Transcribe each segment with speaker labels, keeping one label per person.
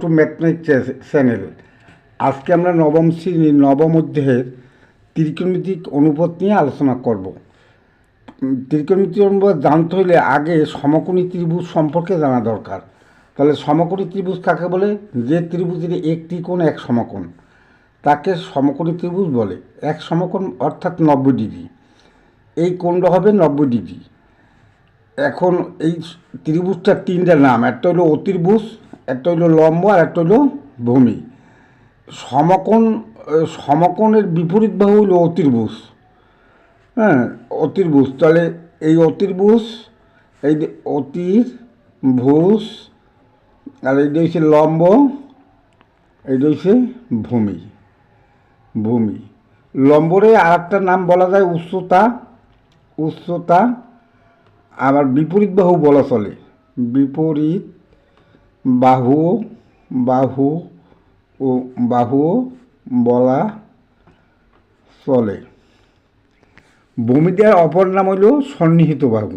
Speaker 1: Two mathematics channel. আজকে আমরা নবম শ্রেণির নবম অধ্যায়ের ত্রিকোণমিতিক অনুপাত নিয়ে আলোচনা করব। ত্রিকোণমিতিক অনুপাত জানতে হলে আগে সমকোণী ত্রিভুজ সম্পর্কে জানা দরকার। তাহলে সমকোণী ত্রিভুজ কাকে বলে? যে ত্রিভুজের একটি কোণ এক সমকোণ। তাকে সমকোণী ত্রিভুজ বলে। এক সমকোণ অর্থাৎ নব্বই ডিগ্রি। এই কোণটা হবে নব্বই ডিগ্রি। এখন এই ত্রিভুজটার তিনটা নাম, একটা হলো অতির্ভুজ একটা হলো লম্ব, আর একটা হলো ভূমি। সমকোণ সমকোণের বিপরীত বাহু হলো অতির্ভুজ হ্যাঁ অতির্ভুজ তাহলে এই অতির্ভুজ এই যে অতির্ভুজ আর এইটা হচ্ছে লম্ব এইটা হচ্ছে ভূমি ভূমি। লম্বরে আর একটা নাম বলা যায় উচ্চতা উচ্চতা আবার বিপরীত বাহু বলা চলে। বিপরীত বাহু বাহু ও বাহু বলা চলে। ভূমিদের অপর নাম হইল সন্নিহিত বাহু।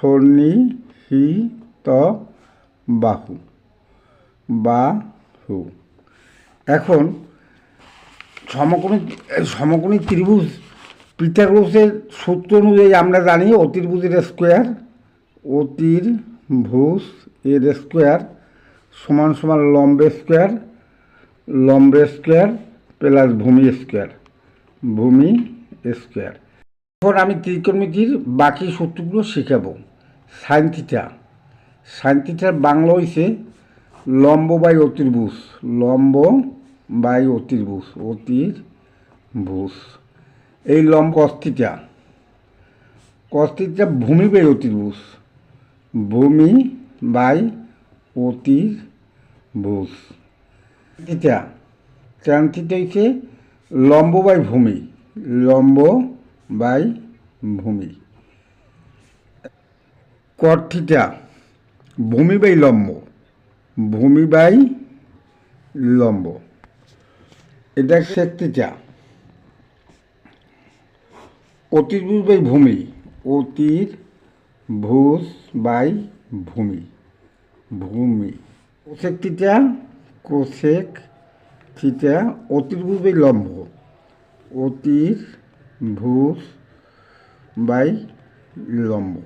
Speaker 1: সন্নিহিত বাহু। বাহু। এখন সমকোণী সমকোণী ত্রিভুজ পিথাগোরাসের সূত্র অনুযায়ী আমরা জানি অতির্ভুজের স্কোয়ার অতির্ভুজ এর স্কোয়ার সমান সমান লম্বের স্কোয়ার লম্বের স্কোয়ার প্লাস ভূমি স্কোয়ার ভূমি স্কোয়ার। এখন আমি ত্রিকোণমিতির বাকি সূত্রগুলো শেখাবো। Sine theta. সাইন থিটার বাংলা হইছে লম্ব বাই অতির্ভুজ। লম্ব বাই অতির্ভুজ। অতির্ভুজ এই লম্ব কস্তিটা কস্তিটা ভূমি বাই অতির্ভুজ ভূমি বাই অতির্ভুজ থিটা ট্যান থিটা হচ্ছে লম্ব বাই ভূমি। লম্ব বাই ভূমি। কট থিটা ভূমি বাই লম্ব। ভূমি বাই লম্ব। এটা থিটা অতির্ভুজ বাই ভূমি। অতির ভুজ বাই ভূমি। ভূমি। কোশেক তিতা কোশেক থিটা অতির্ভুজ বাই লম্ব। অতির ভুজ বাই লম্ব।